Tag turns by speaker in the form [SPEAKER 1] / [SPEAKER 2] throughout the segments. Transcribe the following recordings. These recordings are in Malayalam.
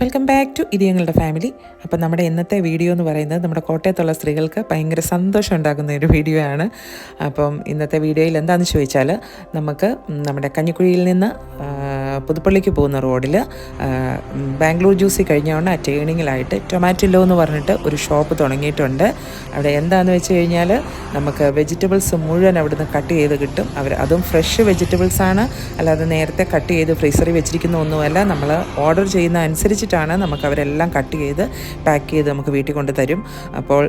[SPEAKER 1] വെൽക്കം ബാക്ക് ടു ഇത് ഫാമിലി അപ്പം നമ്മുടെ ഇന്നത്തെ വീഡിയോ എന്ന് പറയുന്നത് നമ്മുടെ കോട്ടയത്തുള്ള സ്ത്രീകൾക്ക് ഭയങ്കര സന്തോഷം ഉണ്ടാക്കുന്ന ഒരു വീഡിയോ ആണ്. അപ്പം ഇന്നത്തെ വീഡിയോയിൽ എന്താണെന്ന് ചോദിച്ചാൽ നമുക്ക് നമ്മുടെ കഞ്ഞിക്കുഴിയിൽ നിന്ന് പുതുപ്പള്ളിക്ക് പോകുന്ന റോഡിൽ ബാംഗ്ലൂർ ജ്യൂസി കഴിഞ്ഞുകൊണ്ട് ആ ടേണിങ്ങിലായിട്ട് ടൊമാറ്റോ എന്ന് പറഞ്ഞിട്ട് ഒരു ഷോപ്പ് തുടങ്ങിയിട്ടുണ്ട്. അവിടെ എന്താണെന്ന് വെച്ച് കഴിഞ്ഞാൽ നമുക്ക് വെജിറ്റബിൾസ് മുഴുവൻ അവിടുന്ന് കട്ട് ചെയ്ത് കിട്ടും. അവർ അതും ഫ്രഷ് വെജിറ്റബിൾസ് ആണ്. അല്ലാതെ നേരത്തെ കട്ട് ചെയ്ത് ഫ്രീസറിൽ വെച്ചിരിക്കുന്ന ഒന്നുമല്ല. നമ്മൾ ഓർഡർ ചെയ്യുന്ന അനുസരിച്ചിട്ടാണ് നമുക്ക് അവരെല്ലാം കട്ട് ചെയ്ത് പാക്ക് ചെയ്ത് നമുക്ക് വീട്ടിൽ കൊണ്ട് തരും. അപ്പോൾ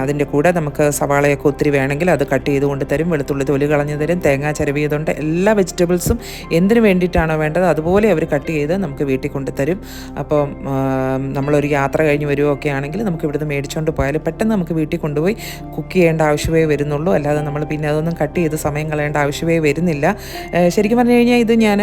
[SPEAKER 1] അതിന്റെ കൂടെ നമുക്ക് സവാളയൊക്കെ ഒത്തിരി വേണമെങ്കിൽ അത് കട്ട് ചെയ്ത് കൊണ്ട് തരും. വെളുത്തുള്ളി തൊലി കളഞ്ഞു തരും. തേങ്ങ ചിരവിയതുകൊണ്ട് എല്ലാ വെജിറ്റബിൾസും എന്തിനു വേണ്ടിയിട്ടാണോ വേണ്ടത് അതുപോലെ അവർ കട്ട് ചെയ്ത് നമുക്ക് വീട്ടിൽ കൊണ്ടുതരും. അപ്പം ആം, നമ്മളൊരു യാത്ര കഴിഞ്ഞ് വരുമൊക്കെ ആണെങ്കിൽ നമുക്ക് ഇവിടുന്ന് മേടിച്ചുകൊണ്ട് പോയാൽ പെട്ടെന്ന് നമുക്ക് വീട്ടിൽ കൊണ്ടുപോയി കുക്ക് ചെയ്യേണ്ട ആവശ്യമേ വരുന്നുള്ളൂ. അല്ലാതെ നമ്മൾ പിന്നെ അതൊന്നും കട്ട് ചെയ്ത് സമയം കളയേണ്ട ആവശ്യമേ വരുന്നില്ല. ശരിക്കും പറഞ്ഞു കഴിഞ്ഞാൽ ഇത് ഞാൻ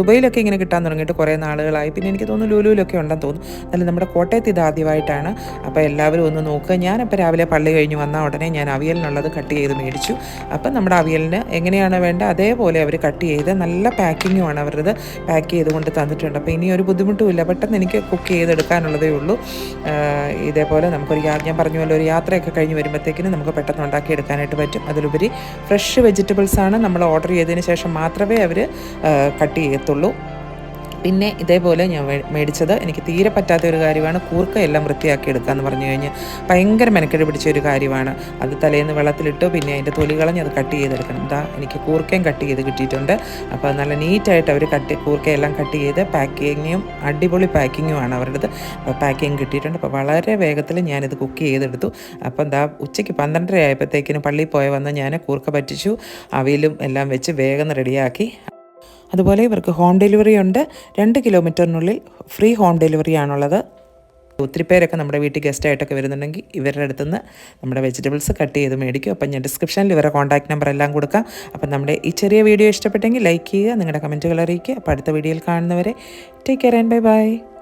[SPEAKER 1] ദുബൈയിലൊക്കെ ഇങ്ങനെ കിട്ടാൻ തുടങ്ങിയിട്ട് കുറേ നാളുകളായി. പിന്നെ എനിക്ക് തോന്നുന്നു ലൂലുവിലൊക്കെ ഉണ്ടെന്ന് തോന്നുന്നു. എന്നാലും നമ്മുടെ കോട്ടയത്ത് ഇത് ആദ്യമായിട്ടാണ്. അപ്പോൾ എല്ലാവരും ഒന്ന് നോക്കുക ഞാനിപ്പോൾ രാവിലെ പള്ളി കഴിഞ്ഞ് വന്ന ഉടനെ ഞാൻ അവിയലിനുള്ളത് കട്ട് ചെയ്ത് മേടിച്ചു. അപ്പം നമ്മുടെ അവിയലിന് എങ്ങനെയാണ് വേണ്ടത്? അതേപോലെ അവർ കട്ട് ചെയ്ത് നല്ല പാക്കിങ്ങുമാണ് അവരത് പാക്ക് ചെയ്ത് കൊണ്ട് തന്നിട്ടുണ്ട്. അപ്പോൾ ഇനി ഒരു ബുദ്ധിമുട്ടുമില്ല പെട്ടെന്ന് എനിക്ക് കുക്ക് ചെയ്തെടുക്കാനുള്ളതേ ഉള്ളൂ. ഇതേപോലെ നമുക്കൊരു ഞാൻ പറഞ്ഞ ഒരു യാത്രയൊക്കെ കഴിഞ്ഞ് വരുമ്പോഴത്തേക്കിനും നമുക്ക് പെട്ടെന്ന് ഉണ്ടാക്കിയെടുക്കാനായിട്ട് പറ്റും. അതിലുപരി ഫ്രഷ് വെജിറ്റബിൾസാണ് നമ്മൾ ഓർഡർ ചെയ്തതിന് ശേഷം മാത്രമേ അവർ കട്ട് ചെയ്യത്തുള്ളൂ. പിന്നെ ഇതേപോലെ ഞാൻ മേടിച്ചത് എനിക്ക് തീരെ പറ്റാത്ത ഒരു കാര്യമാണ്. കൂർക്ക എല്ലാം വൃത്തിയാക്കി എടുക്കുക എന്ന് പറഞ്ഞു കഴിഞ്ഞാൽ ഭയങ്കര മെനക്കെട് പിടിച്ച ഒരു കാര്യമാണ്. അത് തലേന്ന് വെള്ളത്തിലിട്ട് പിന്നെ അതിന്റെ തൊലി കളഞ്ഞ് അത് കട്ട് ചെയ്തെടുക്കണം. ഇതാ എനിക്ക് കൂർക്കയും കട്ട് ചെയ്ത് കിട്ടിയിട്ടുണ്ട്. അപ്പോൾ നല്ല നീറ്റായിട്ട് അവർ കട്ട് കൂർക്കയെല്ലാം കട്ട് ചെയ്ത് പാക്കിങ്ങും അടിപൊളി പാക്കിങ്ങുമാണ് അവരുടേത്. അപ്പോൾ പാക്കിങ് കിട്ടിയിട്ടുണ്ട്. അപ്പോൾ വളരെ വേഗത്തിൽ ഞാനിത് കുക്ക് ചെയ്തെടുത്തു. അപ്പോൾ എന്താ ഉച്ചയ്ക്ക് പന്ത്രണ്ടര ആയപ്പോഴത്തേക്കിനും പള്ളിയിൽ പോയ വന്ന് ഞാൻ കൂർക്ക പറ്റിച്ചു. അവയിലും എല്ലാം വെച്ച് വേഗം റെഡിയാക്കി അതുപോലെ ഇവർക്ക് ഹോം ഡെലിവറി ഉണ്ട്. രണ്ട് കിലോമീറ്ററിനുള്ളിൽ ഫ്രീ ഹോം ഡെലിവറി ആണുള്ളത്. ഒത്തിരി പേരൊക്കെ നമ്മുടെ വീട്ടിൽ ഗസ്റ്റായിട്ടൊക്കെ വരുന്നുണ്ടെങ്കിൽ ഇവരുടെ അടുത്തുനിന്ന് നമ്മുടെ വെജിറ്റബിൾസ് കട്ട് ചെയ്ത് മേടിക്കും. അപ്പം ഞാൻ ഡിസ്ക്രിപ്ഷനിൽ ഇവരുടെ കോൺടാക്ട് നമ്പർ എല്ലാം കൊടുക്കാം. അപ്പം നമ്മുടെ ഈ ചെറിയ വീഡിയോ ഇഷ്ടപ്പെട്ടെങ്കിൽ ലൈക്ക് ചെയ്യുക നിങ്ങളുടെ കമന്റുകൾ അറിയിക്കുക. അപ്പോൾ അടുത്ത വീഡിയോയിൽ കാണുന്നവരെ take care and bye bye